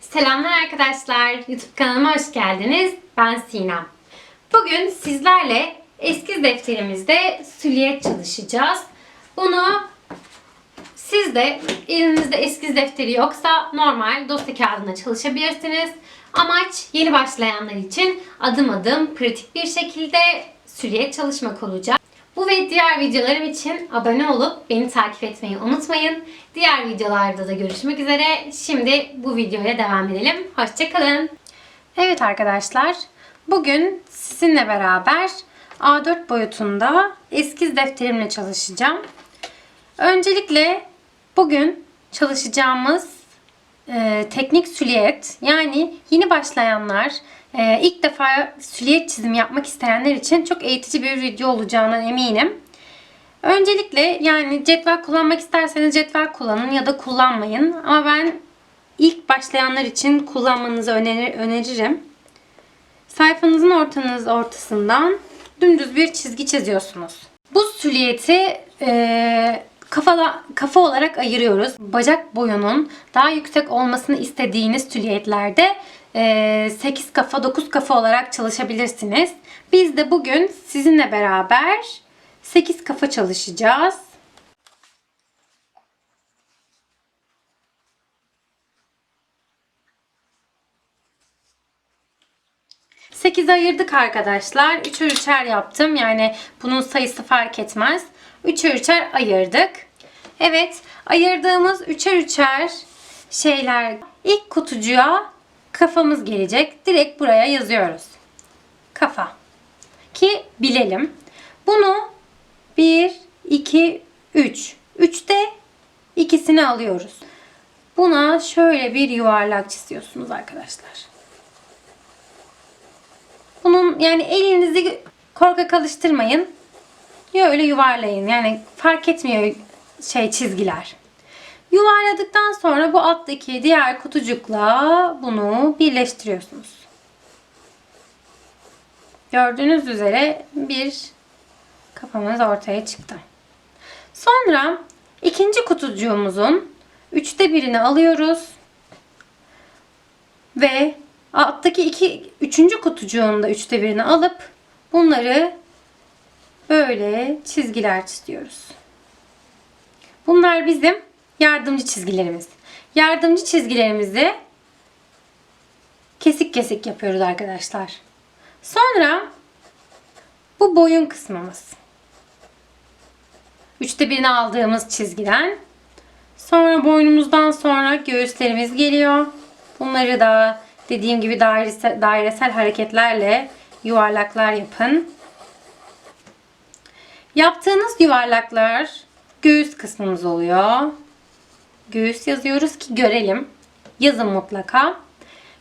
Selamlar arkadaşlar. YouTube kanalıma hoş geldiniz. Ben Sinem. Bugün sizlerle eskiz defterimizde süliyet çalışacağız. Bunu siz de elinizde eskiz defteri yoksa normal dosya kağıdında çalışabilirsiniz. Amaç yeni başlayanlar için adım adım pratik bir şekilde süliyet çalışmak olacak. Bu ve diğer videolarım için abone olup beni takip etmeyi unutmayın. Diğer videolarda da görüşmek üzere. Şimdi bu videoya devam edelim. Hoşçakalın. Evet arkadaşlar, bugün sizinle beraber A4 boyutunda eskiz defterimle çalışacağım. Öncelikle bugün çalışacağımız e, teknik süliyet yani yeni başlayanlar e, ilk defa süliyet çizimi yapmak isteyenler için çok eğitici bir video olacağına eminim. Öncelikle yani cetvel kullanmak isterseniz cetvel kullanın ya da kullanmayın. Ama ben ilk başlayanlar için kullanmanızı önerir, öneririm. Sayfanızın ortanız ortasından dümdüz bir çizgi çiziyorsunuz. Bu süliyeti e, kafa, kafa olarak ayırıyoruz. Bacak boyunun daha yüksek olmasını istediğiniz süliyetlerde e, 8 kafa 9 kafa olarak çalışabilirsiniz. Biz de bugün sizinle beraber 8 kafa çalışacağız. Sekiz ayırdık arkadaşlar. Üçer üçer yaptım. Yani bunun sayısı fark etmez. Üçer üçer ayırdık. Evet ayırdığımız üçer üçer şeyler ilk kutucuğa kafamız gelecek. Direkt buraya yazıyoruz. Kafa. Ki bilelim. Bunu 1, 2, 3. 3'te ikisini alıyoruz. Buna şöyle bir yuvarlak çiziyorsunuz arkadaşlar. Bunun yani elinizi korkak alıştırmayın. Ya öyle yuvarlayın. Yani fark etmiyor şey çizgiler. Yuvarladıktan sonra bu alttaki diğer kutucukla bunu birleştiriyorsunuz. Gördüğünüz üzere bir kafamız ortaya çıktı. Sonra ikinci kutucuğumuzun üçte birini alıyoruz. Ve alttaki iki, üçüncü kutucuğun da üçte birini alıp bunları böyle çizgiler çiziyoruz. Bunlar bizim yardımcı çizgilerimiz. Yardımcı çizgilerimizi kesik kesik yapıyoruz arkadaşlar. Sonra bu boyun kısmımız. Üçte birini aldığımız çizgiden. Sonra boynumuzdan sonra göğüslerimiz geliyor. Bunları da dediğim gibi dairesel, dairesel hareketlerle yuvarlaklar yapın. Yaptığınız yuvarlaklar göğüs kısmımız oluyor. Göğüs yazıyoruz ki görelim. Yazın mutlaka.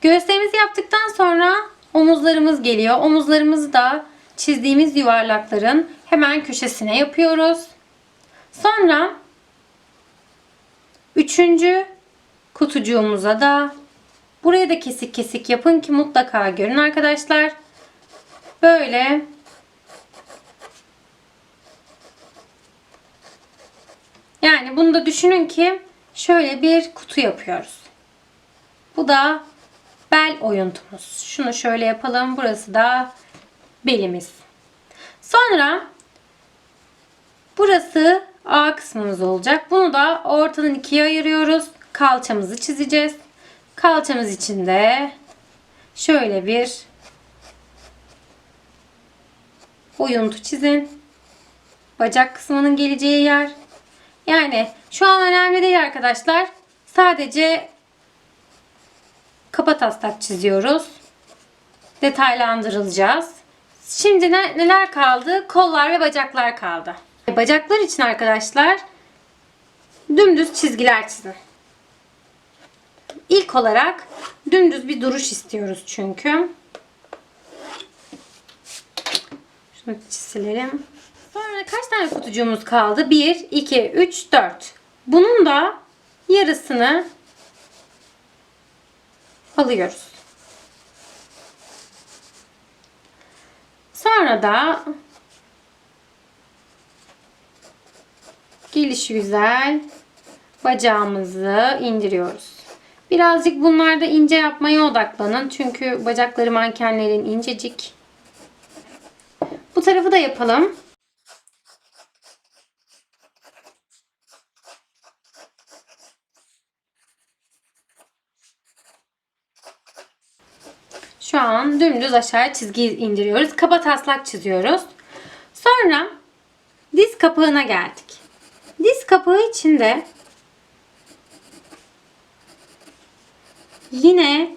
Göğüslerimizi yaptıktan sonra omuzlarımız geliyor. Omuzlarımızı da çizdiğimiz yuvarlakların hemen köşesine yapıyoruz. Sonra üçüncü kutucuğumuza da buraya da kesik kesik yapın ki mutlaka görün arkadaşlar. Böyle Yani bunu da düşünün ki şöyle bir kutu yapıyoruz. Bu da bel oyuntumuz. Şunu şöyle yapalım. Burası da belimiz. Sonra burası A kısmımız olacak. Bunu da ortadan ikiye ayırıyoruz. Kalçamızı çizeceğiz. Kalçamız için de şöyle bir oyuntu çizin. Bacak kısmının geleceği yer. Yani şu an önemli değil arkadaşlar. Sadece kapa taslak çiziyoruz. Detaylandırılacağız. Şimdi ne, neler kaldı? Kollar ve bacaklar kaldı. Bacaklar için arkadaşlar dümdüz çizgiler çizin. İlk olarak dümdüz bir duruş istiyoruz çünkü. Şunu çizilelim. Sonra kaç tane kutucuğumuz kaldı? 1, 2, 3, 4. Bunun da yarısını alıyoruz. Sonra da gelişi güzel bacağımızı indiriyoruz. Birazcık bunlarda ince yapmaya odaklanın. Çünkü bacakları mankenlerin incecik. Bu tarafı da yapalım. Şu an dümdüz aşağı çizgi indiriyoruz. Kaba taslak çiziyoruz. Sonra diz kapağına geldik. Diz kapağı içinde yine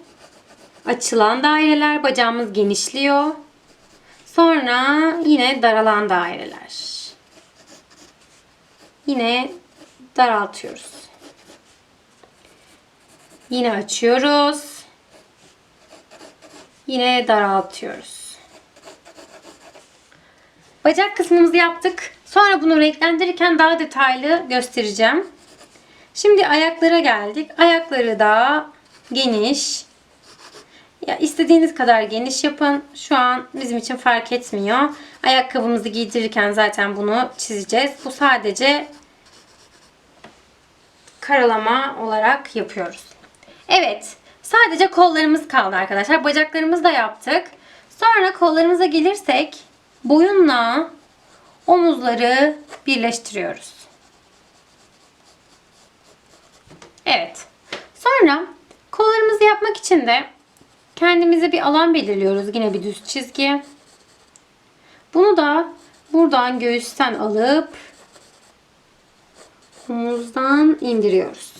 açılan daireler bacağımız genişliyor. Sonra yine daralan daireler. Yine daraltıyoruz. Yine açıyoruz. Yine daraltıyoruz. Bacak kısmımızı yaptık. Sonra bunu renklendirirken daha detaylı göstereceğim. Şimdi ayaklara geldik. Ayakları da geniş. Ya istediğiniz kadar geniş yapın. Şu an bizim için fark etmiyor. Ayakkabımızı giydirirken zaten bunu çizeceğiz. Bu sadece karalama olarak yapıyoruz. Evet. Sadece kollarımız kaldı arkadaşlar. Bacaklarımızı da yaptık. Sonra kollarımıza gelirsek boyunla omuzları birleştiriyoruz. Evet. Sonra kollarımızı yapmak için de kendimize bir alan belirliyoruz. Yine bir düz çizgi. Bunu da buradan göğüsten alıp omuzdan indiriyoruz.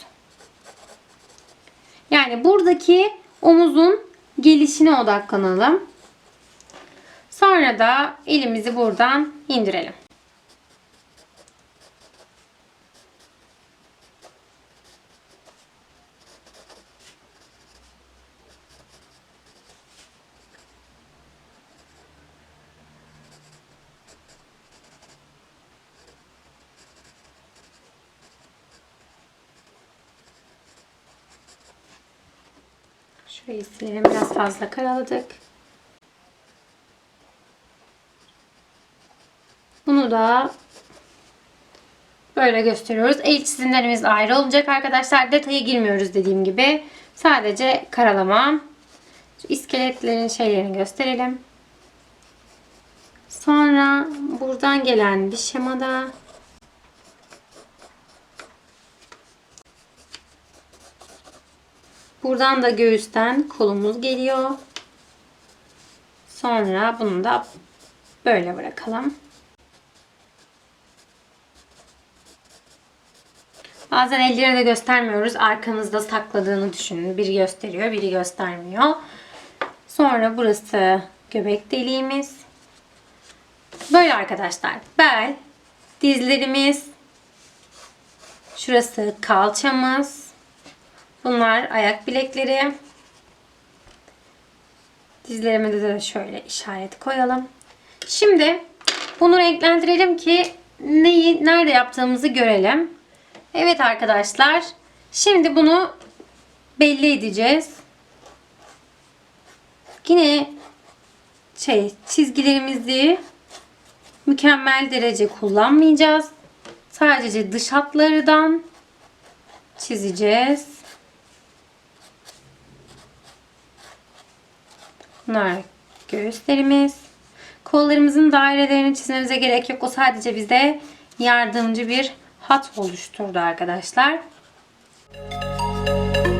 Yani buradaki omuzun gelişine odaklanalım. Sonra da elimizi buradan indirelim. Şurayı silelim. Biraz fazla karaladık. Bunu da böyle gösteriyoruz. El çizimlerimiz ayrı olacak arkadaşlar. Detaya girmiyoruz dediğim gibi. Sadece karalama. Şu iskeletlerin şeylerini gösterelim. Sonra buradan gelen bir şemada Buradan da göğüsten kolumuz geliyor. Sonra bunu da böyle bırakalım. Bazen elleri de göstermiyoruz. Arkamızda sakladığını düşünün. Biri gösteriyor, biri göstermiyor. Sonra burası göbek deliğimiz. Böyle arkadaşlar. Bel, dizlerimiz, şurası kalçamız, Bunlar ayak bilekleri. Dizlerime de şöyle işaret koyalım. Şimdi bunu renklendirelim ki neyi nerede yaptığımızı görelim. Evet arkadaşlar. Şimdi bunu belli edeceğiz. Yine şey çizgilerimizi mükemmel derece kullanmayacağız. Sadece dış hatlardan çizeceğiz. Bunlar göğüslerimiz. Kollarımızın dairelerini çizmemize gerek yok. O sadece bize yardımcı bir hat oluşturdu arkadaşlar. Evet.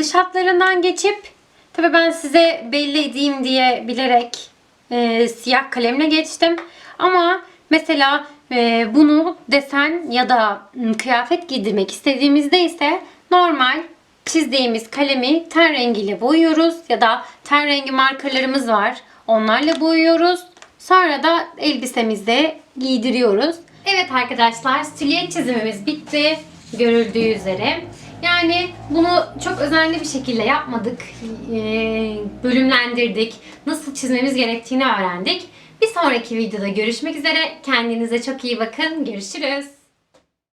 Dış hatlarından geçip tabi ben size belli edeyim diye bilerek e, siyah kalemle geçtim. Ama mesela e, bunu desen ya da m, kıyafet giydirmek istediğimizde ise normal çizdiğimiz kalemi ten rengiyle boyuyoruz ya da ten rengi markerlarımız var. Onlarla boyuyoruz. Sonra da elbisemizde giydiriyoruz. Evet arkadaşlar silüet çizimimiz bitti. Görüldüğü üzere. Yani bunu çok özenli bir şekilde yapmadık. Ee, bölümlendirdik. Nasıl çizmemiz gerektiğini öğrendik. Bir sonraki videoda görüşmek üzere. Kendinize çok iyi bakın. Görüşürüz.